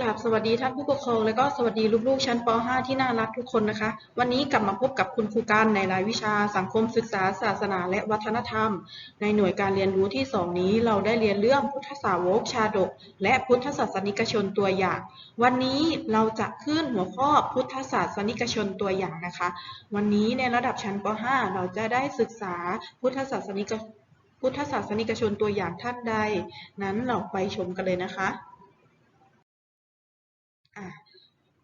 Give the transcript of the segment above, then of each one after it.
กราบสวัสดีท่านผู้ปกครองและก็สวัสดีลูกๆชั้นป .5 ที่น่ารักทุกคนนะคะ วันนี้กลับมาพบกับคุณครูการในรายวิชาสังคมศึกษา ศาสนา และวัฒนธรรม ในหน่วยการเรียนรู้ที่ 2 นี้เราได้เรียนเรื่องพุทธสาวกชาดก และพุทธศาสนิกชนตัวอย่าง วันนี้เราจะขึ้นหัวข้อพุทธศาสนิกชนตัวอย่างนะคะ วันนี้ในระดับชั้นป .5 เราจะได้ศึกษาพุทธศาสนิกพุทธศาสนิกชนตัวอย่างท่านใด นั้นเราไปชมกันเลยนะคะอะ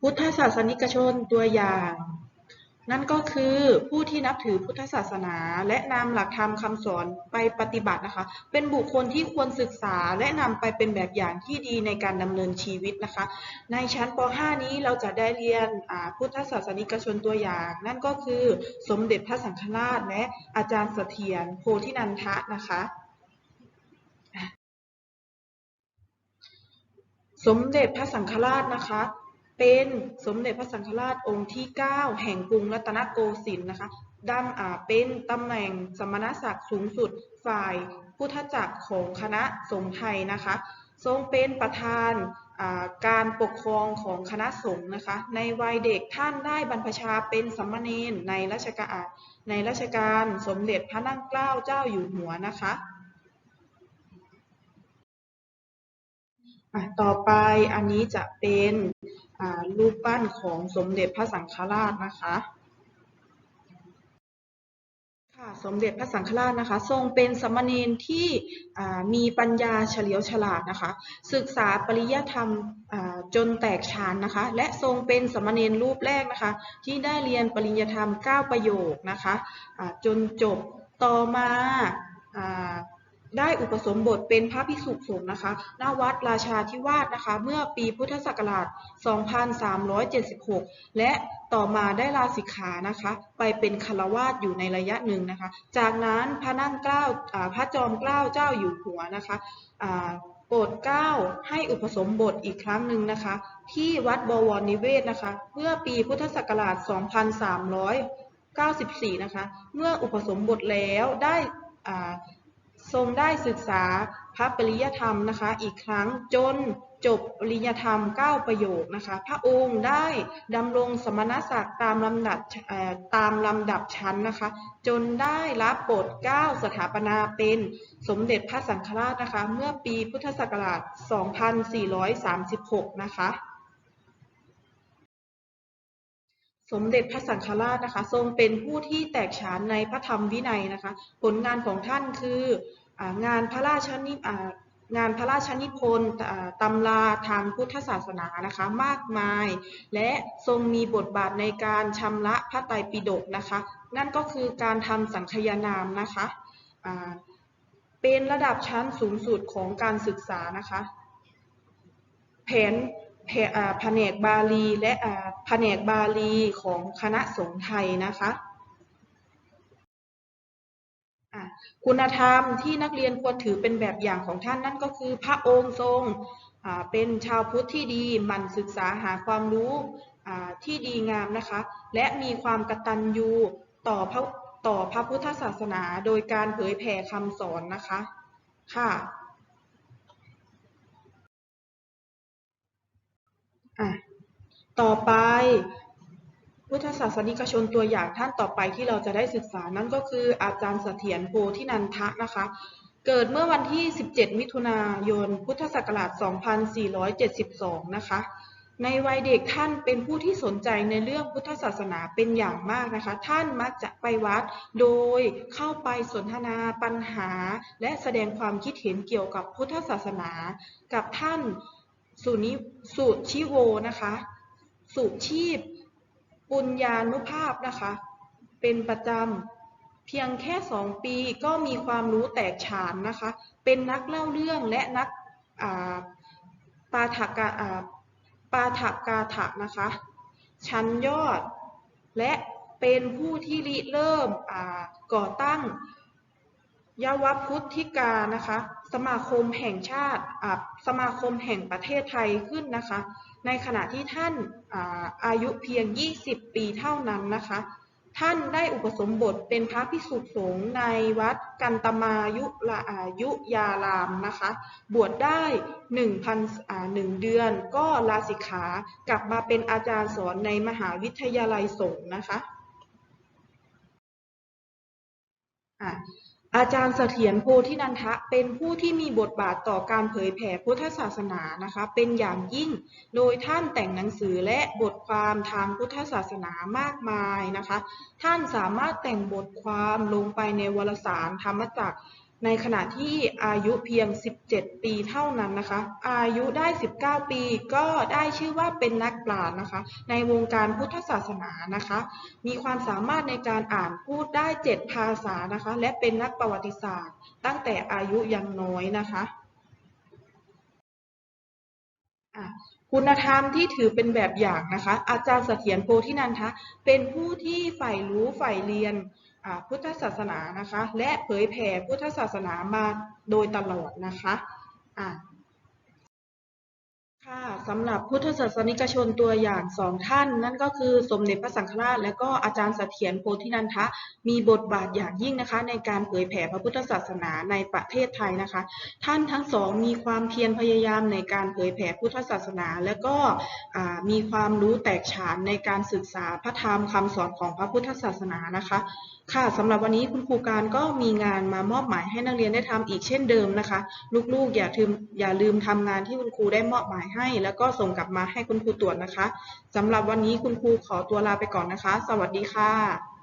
พุทธศาสนิกชนตัวอย่าง นั่นก็คือผู้ที่นับถือพุทธศาสนา และนำหลักธรรมคำสอนไปปฏิบัตินะคะ เป็นบุคคลที่ควรศึกษาและนำไปเป็นแบบอย่างที่ดีในการดำเนินชีวิตนะคะ ในชั้นป .5 นี้เราจะได้เรียนพุทธศาสนิกชนตัวอย่าง นั่นก็คือสมเด็จพระสังฆราชและอาจารย์เสถียรโพธินันทะนะคะสมเด็จพระสังฆราชนะคะ เป็นสมเด็จพระสังฆราชองค์ที่ 9 แห่งกรุงรัตนโกสินทร์นะคะดำอ่าเป็นตำแหน่งสมณศักดิ์สูงสุดฝ่ายพุทธจักรของคณะสงฆ์ไทยนะคะ ทรงเป็นประธานาการปกครองของคณะสงฆ์นะคะ ในวัยเด็กท่านได้บรรพชาเป็นสมเณรในรัชกาลในรัชกาลสมเด็จพระนั่งเกล้าเจ้าอยู่หัวนะคะ ต่อไปอันนี้จะเป็นรูปปั้นของสมเด็จพระสังฆราชนะคะค่ะสมเด็จพระสังฆราชนะคะ ทรงเป็นสมเณรที่มีปัญญาเฉลียวฉลาดนะคะ ศึกษาปริยธรรมจนแตกฉานนะคะ และทรงเป็นสมเณรรูปแรกนะคะ ที่ได้เรียนปริยธรรม 9 ประโยคนะคะจนจบต่อมาอ่า ได้อุปสมบทเป็นพระภิกษุสงฆ์นะคะ ณ วัดราชาธิวาสนะคะ เมื่อปีพุทธศักราช 2376 และต่อมาได้ลาสิกขานะคะ ไปเป็นคารวาสอยู่ในระยะหนึ่งนะคะ จากนั้นพระนั่งเกล้าพระจอมเกล้าเจ้าอยู่หัวนะคะโปรดเกล้าให้อุปสมบทอีกครั้งหนึ่งนะคะ ที่วัดบวรนิเวศนะคะ เมื่อปีพุทธศักราช 2394 นะคะ เมื่ออุปสมบทแล้วได้อ่า ทรงได้ศึกษาพระปริยธรรมนะคะอีกครั้งจนจบปริยธรรม 9 ประโยคนะคะ พระองค์ได้ดำรงสมณศักดิ์ตามลำดับตามลำดับชั้นนะคะ จนได้รับโปรดเกล้าสถาปนาเป็นสมเด็จพระสังฆราชนะคะ เมื่อปีพุทธศักราช 2436 นะคะ สมเด็จพระสังฆราชนะคะ ทรงเป็นผู้ที่แตกฉานในพระธรรมวินัยนะคะ ผลงานของท่านคืองานพระราชนิงานพระราชนิพนธ์ตำราทางพุทธศาสนานะคะมากมาย และทรงมีบทบาทในการชำระพระไตรปิฎกนะคะ นั่นก็คือการทำสังคยานามนะคะเป็นระดับชั้นสูงสุดของการศึกษานะคะ แผน แผนกบาลี และแผนกบาลีของคณะสงฆ์ไทยนะคะคุณธรรมที่นักเรียนควรถือเป็นแบบอย่างของท่านนั่นก็คือพระองค์ทรงเป็นชาวพุทธที่ดีหมั่นศึกษาหาความรู้ที่ดีงามนะคะ และมีความกตัญญูต่อพระต่อพระพุทธศาสนาโดยการเผยแผ่คำสอนนะคะค่ะ อะต่อไป พุทธศาสนิกชนตัวอย่างท่านต่อไปที่เราจะได้ศึกษานั่นก็คืออาจารย์เสถียรโพธินันทะนะคะ เกิดเมื่อวันที่ 17 มิถุนายน พุทธศักราช 2472 นะคะในวัยเด็กท่านเป็นผู้ที่สนใจในเรื่องพุทธศาสนาเป็นอย่างมากนะคะ ท่านมักจะไปวัดโดยเข้าไปสนทนาปัญหา และแสดงความคิดเห็นเกี่ยวกับพุทธศาสนา กับท่าน สุนิสุชิโวนะคะสุชีพ ปุญญานุภาพนะคะ เป็นประจำเพียงแค่สองปีก็มีความรู้แตกฉานนะคะ เป็นนักเล่าเรื่องและนักอ่าปาถกาปาถกาถะนะคะ ชั้นยอด และเป็นผู้ที่ริเริ่มก่อตั้ง ยวพุทธิกานะคะ สมาคมแห่งชาติสมาคมแห่งประเทศไทยขึ้นนะคะ ในขณะที่ท่านอาอายุเพียง 20 ปีเท่านั้นนะคะ ท่านได้อุปสมบทเป็นพระภิกษุสงฆ์ในวัดกันตมายุละอายุยารามนะคะ บวชได้หนึ่งพันหนึ่งเดือนก็ลาสิกขากลับมาเป็นอาจารย์สอนในมหาวิทยาลัยสงฆ์นะคะ อาจารย์เสถียรโพธินันทะเป็นผู้ที่มีบทบาทต่อการเผยแผ่พุทธศาสนานะคะ เป็นอย่างยิ่ง โดยท่านแต่งหนังสือและบทความทางพุทธศาสนามากมายนะคะ ท่านสามารถแต่งบทความลงไปในวารสารธรรมจักร ในขณะที่อายุเพียง 17 ปีเท่านั้นนะคะ อายุได้ 19 ปีก็ได้ชื่อว่าเป็นนักปราชญ์นะคะ ในวงการพุทธศาสนานะคะ มีความสามารถในการอ่านพูดได้ 7 ภาษานะคะ และเป็นนักประวัติศาสตร์ ตั้งแต่อายุยังน้อยนะคะคุณธรรมที่ถือเป็นแบบอย่างนะคะ อาจารย์เสถียรโพธินันทะเป็นผู้ที่ใฝ่รู้ใฝ่เรียน พุทธศาสนานะคะ และเผยแผ่พุทธศาสนามาโดยตลอดนะคะอะค่ะสำหรับพุทธศาสนิกชนตัวอย่างสองท่าน นั่นก็คือสมเด็จพระสังฆราช และก็อาจารย์เสถียรโพธินันทะ มีบทบาทอย่างยิ่งนะคะ ในการเผยแผ่พระพุทธศาสนาในประเทศไทยนะคะ ท่านทั้งสองมีความเพียรพยายามในการเผยแผ่พุทธศาสนา และก็มีความรู้แตกฉานในการศึกษาพระธรรมคำสอนของพระพุทธศาสนานะคะค่ะสำหรับวันนี้คุณครูการก็มีงานมามอบหมายให้นักเรียนได้ทำอีกเช่นเดิมนะคะ ลูกๆอย่าลืมอย่าลืมทำงานที่คุณครูได้มอบหมายให้ แล้วก็ส่งกลับมาให้คุณครูตรวจนะคะสำหรับวันนี้คุณครูขอตัวลาไปก่อนนะคะ สวัสดีค่ะ